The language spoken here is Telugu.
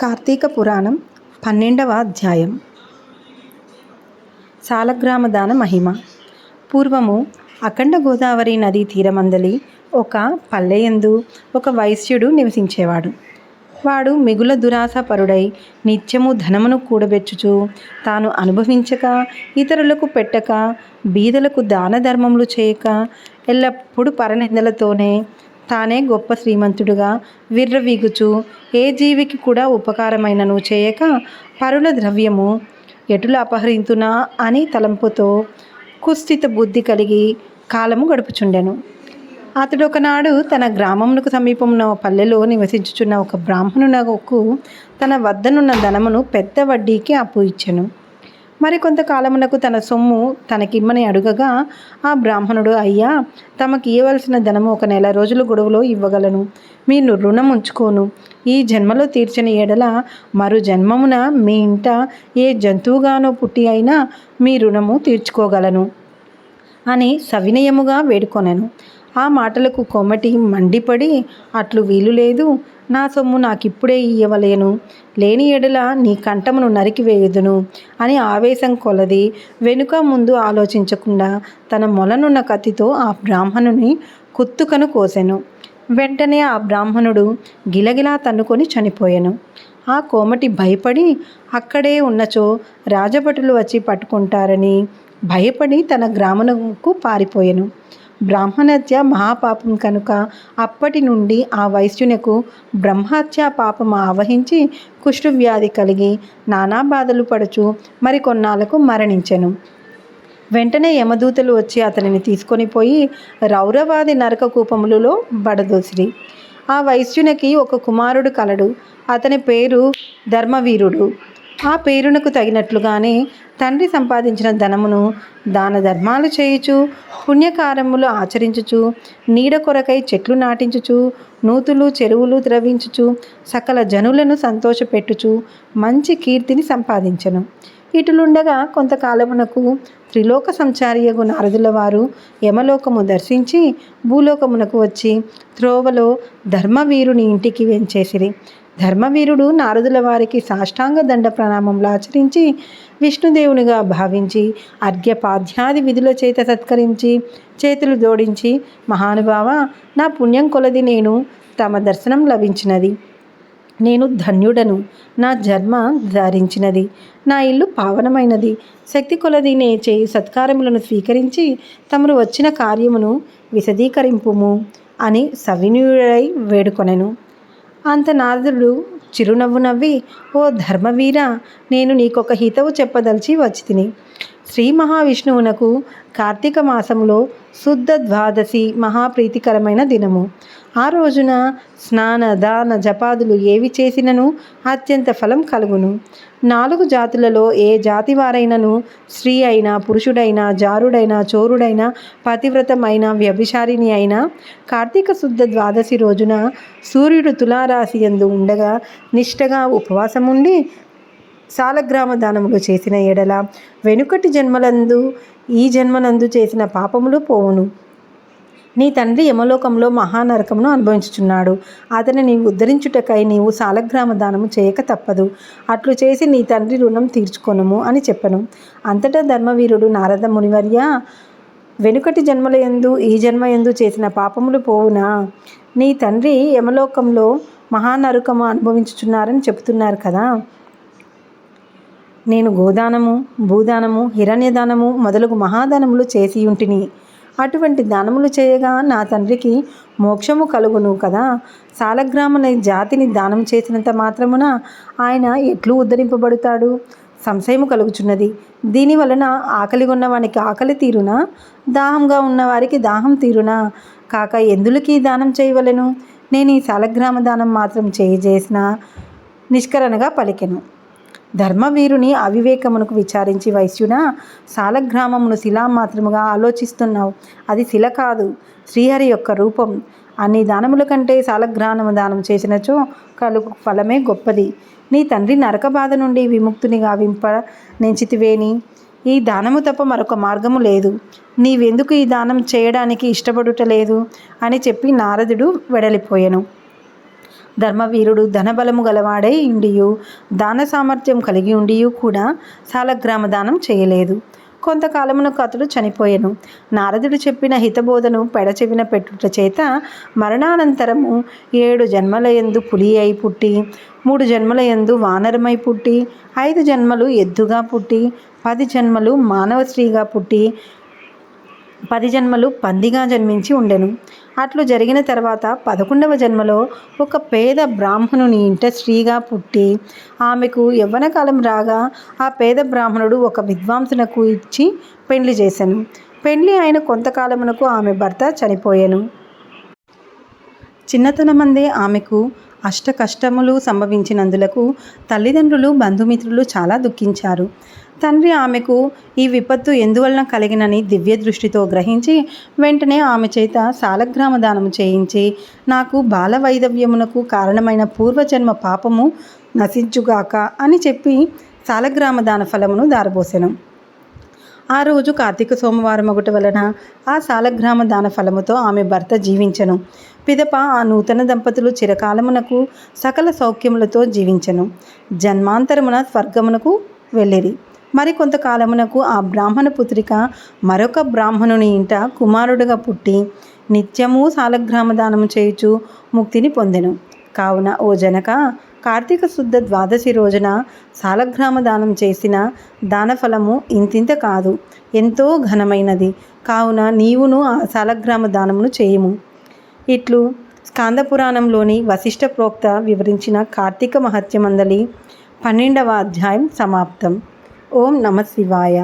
కార్తీక పురాణం పన్నెండవ అధ్యాయం. సాలగ్రామ దాన మహిమ. పూర్వము అఖండ గోదావరి నదీ తీరమందలి ఒక పల్లెయందు ఒక వైశ్యుడు నివసించేవాడు. వాడు మిగుల దురాశపరుడై నిత్యము ధనమును కూడబెచ్చుచు తాను అనుభవించక ఇతరులకు పెట్టక బీదలకు దాన ధర్మములు చేయక ఎల్లప్పుడూ పరనిందలతోనే తానే గొప్ప శ్రీమంతుడుగా విర్రవీగుచు. ఏ జీవికి కూడా ఉపకారమైనను చేయక పరుల ద్రవ్యము ఎటులు అపహరింతునా అని తలంపుతో కుస్థిత బుద్ధి కలిగి కాలము గడుపుచుండెను. అతడు ఒకనాడు తన గ్రామమునకు సమీపమున పల్లెలో నివసించుచున్న ఒక బ్రాహ్మణునకు తన వద్దనున్న ధనమును పెద్ద వడ్డీకి అప్పు ఇచ్చెను. మరి కొంతకాలమునకు తన సొమ్ము తనకిమ్మని అడుగగా ఆ బ్రాహ్మణుడు అయ్యా తమకి ఇవ్వవలసిన ధనము ఒక నెల రోజుల గొడవలో ఇవ్వగలను. మీరు రుణం ఉంచుకోను. ఈ జన్మలో తీర్చిన ఎడల మరు జన్మమున మీ ఇంట ఏ జంతువుగానో పుట్టి అయినా మీ రుణము తీర్చుకోగలను అని సవినయముగా వేడుకొనెను. ఆ మాటలకు కొమ్మటి మండిపడి అట్లు వీలు లేదు. నా సొమ్ము నాకిప్పుడే ఇయ్యవలేను. లేని ఎడల నీ కంఠమును నరికివేయుదును అని ఆవేశం కొలది వెనుక ముందు ఆలోచించకుండా తన మొలనున్న కత్తితో ఆ బ్రాహ్మణుని కుత్తుకను కోసెను. వెంటనే ఆ బ్రాహ్మణుడు గిలగిలా తన్నుకొని చనిపోయాను. ఆ కోమటి భయపడి అక్కడే ఉన్నచో రాజభటులు వచ్చి పట్టుకుంటారని భయపడి తన గ్రామమునకు పారిపోయాను. బ్రాహ్మణత్య మహాపాపం కనుక అప్పటి నుండి ఆ వైశ్యునకు బ్రహ్మహత్య పాపం ఆవహించి కుష్ఠవ్యాధి కలిగి నానా బాధలు పడుచు మరికొన్నాళ్ళకు మరణించెను. వెంటనే యమదూతలు వచ్చి అతనిని తీసుకొని పోయి రౌరవాది నరక కూపములలో బడదోసిరి. ఆ వైశ్యునికి ఒక కుమారుడు కలడు. అతని పేరు ధర్మవీరుడు. ఆ పేరునకు తగినట్లుగానే తండ్రి సంపాదించిన ధనమును దాన ధర్మాలు చేయుచు పుణ్యకారములు ఆచరించుచు నీడ కొరకై చెట్లు నాటించుచు నూతులు చెరువులు ద్రవించుచు సకల జనులను సంతోషపెట్టుచు మంచి కీర్తిని సంపాదించను. ఇటులుండగా కొంతకాలమునకు త్రిలోక సంచారియగు నారదుల వారు యమలోకము దర్శించి భూలోకమునకు వచ్చి త్రోవలో ధర్మవీరుని ఇంటికి వెంచేసిరి. ధర్మవీరుడు నారదుల వారికి సాష్టాంగ దండ ప్రణామంలో ఆచరించి విష్ణుదేవునిగా భావించి అర్ఘ్యపాధ్యాది విధుల చేత సత్కరించి చేతులు జోడించి మహానుభావ నా పుణ్యం కొలది నేను తమ దర్శనం లభించినది. నేను ధన్యుడను నా జన్మ ధరించినది నా ఇల్లు పావనమైనది. శక్తి కొలది నే చేయి సత్కారములను స్వీకరించి తమరు వచ్చిన కార్యమును విశదీకరింపుము అని సవినీయుడై వేడుకొనెను. అంత నారదుడు చిరునవ్వు నవ్వి ఓ ధర్మవీర నేను నీకొక హితవు చెప్పదలిచి వచ్చి తిని శ్రీ మహావిష్ణువునకు కార్తీక మాసంలో శుద్ధ ద్వాదశి మహాప్రీతికరమైన దినము. ఆ రోజున స్నాన దాన జపాదులు ఏవి చేసినను అత్యంత ఫలం కలుగును. నాలుగు జాతులలో ఏ జాతి వారైనను స్త్రీ అయినా పురుషుడైనా జారుడైనా చోరుడైనా పతివ్రతమైన వ్యభిచారిణి అయినా కార్తీక శుద్ధ ద్వాదశి రోజున సూర్యుడు తులారాశి ఎందు ఉండగా నిష్టగా ఉపవాసముండి సాలగ్రామ దానములు చేసిన ఎడల వెనుకటి జన్మలందు ఈ జన్మనందు చేసిన పాపములు పోవును. నీ తండ్రి యమలోకంలో మహానరకమును అనుభవించుచున్నాడు. అతని నీవు ఉద్ధరించుటకై నీవు సాలగ్రామ దానము చేయక తప్పదు. అట్లు చేసి నీ తండ్రి రుణం తీర్చుకొనము అని చెప్పను. అంతటా ధర్మవీరుడు నారద మునివర్య వెనుకటి జన్మల ఎందు ఈ జన్మ ఎందు చేసిన పాపములు పోవునా? నీ తండ్రి యమలోకంలో మహానరకము అనుభవించుచున్నారని చెబుతున్నారు కదా? నేను గోదానము భూదానము హిరణ్యదానము మొదలగు మహాదానములు చేసి ఉంటిని. అటువంటి దానములు చేయగా నా తండ్రికి మోక్షము కలుగును కదా. సాలగ్రామనే జాతిని దానం చేసినంత మాత్రమున ఆయన ఎట్లు ఉద్ధరింపబడతాడు? సంశయము కలుగుచున్నది. దీని వలన ఆకలి ఉన్నవానికి ఆకలి తీరునా? దాహంగా ఉన్నవారికి దాహం తీరునా? కాక ఎందులకి దానం చేయవలెను? నేను ఈ సాలగ్రామ దానం మాత్రం చేయజేసిన నిష్కరణగా పలికెను. ధర్మవీరుని అవివేకమునకు విచారించి వైశ్యున సాలగ్రామమును శిలా మాత్రముగా ఆలోచిస్తున్నావు. అది శిల కాదు శ్రీహరి యొక్క రూపం. అన్ని దానముల కంటే సాలగ్రామము దానం చేసినచో కలుగు ఫలమే గొప్పది. నీ తండ్రి నరక బాధ నుండి విముక్తుని గావింప నెంచితివేని. ఈ దానము తప్ప మరొక మార్గము లేదు. నీవెందుకు ఈ దానం చేయడానికి ఇష్టపడుటలేదు అని చెప్పి నారదుడు వెడలిపోయాను. ధర్మవీరుడు ధనబలము గలవాడై ఉండియు దాన సామర్థ్యం కలిగి ఉండియు కూడా సాలగ్రామ దానం చేయలేదు. కొంతకాలమునకు అతడు చనిపోయెను. నారదుడు చెప్పిన హితబోధను పెడచెవిన పెట్టుట చేత మరణానంతరము ఏడు జన్మలయందు పులి అయి పుట్టి మూడు జన్మలయందు వానరమై పుట్టి ఐదు జన్మలు ఎద్దుగా పుట్టి పది జన్మలు మానవ స్త్రీగా పుట్టి పది జన్మలు పందిగా జన్మించి ఉండెను. అట్లు జరిగిన తర్వాత పదకొండవ జన్మలో ఒక పేద బ్రాహ్మణుని ఇంట స్త్రీగా పుట్టి ఆమెకు యవ్వన కాలం రాగా ఆ పేద బ్రాహ్మణుడు ఒక విద్వాంసునకు ఇచ్చి పెళ్ళి చేశాను పెళ్ళి అయిన కొంతకాలమునకు ఆమె భర్త చనిపోయాను. చిన్నతనమందే ఆమెకు అష్ట కష్టములు సంభవించినందులకు తల్లిదండ్రులు బంధుమిత్రులు చాలా దుఃఖించారు. తండ్రి ఆమెకు ఈ విపత్తు ఎందువలన కలిగినని దివ్య దృష్టితో గ్రహించి వెంటనే ఆమె చేత సాలగ్రామ దానము చేయించి నాకు బాల వైదవ్యమునకు కారణమైన పూర్వజన్మ పాపము నశించుగాక అని చెప్పి సాలగ్రామ దాన ఫలమును దారబోసెను. ఆ రోజు కార్తీక సోమవారం ఒకటి వలన ఆ సాలగ్రామ దాన ఫలముతో ఆమె భర్త జీవించను. పిదప ఆ నూతన దంపతులు చిరకాలమునకు సకల సౌఖ్యములతో జీవించను. జన్మాంతరమున స్వర్గమునకు వెళ్ళిరి. మరి కొంతకాలమునకు ఆ బ్రాహ్మణ పుత్రిక మరొక బ్రాహ్మణుని ఇంట కుమారుడుగా పుట్టి నిత్యము సాలగ్రామ దానము చేయుచు ముక్తిని పొందెను. కావున ఓ జనక కార్తీక శుద్ధ ద్వాదశి రోజున సాలగ్రామ దానం చేసిన దానఫలము ఇంతింత కాదు ఎంతో ఘనమైనది. కావున నీవును ఆ సాలగ్రామ దానమును చేయుము. ఇట్లు స్కాంద పురాణంలోని వశిష్ఠ ప్రోక్త వివరించిన కార్తీక మహత్యమందలి పన్నెండవ అధ్యాయం సమాప్తం. ఓం నమ శివాయ.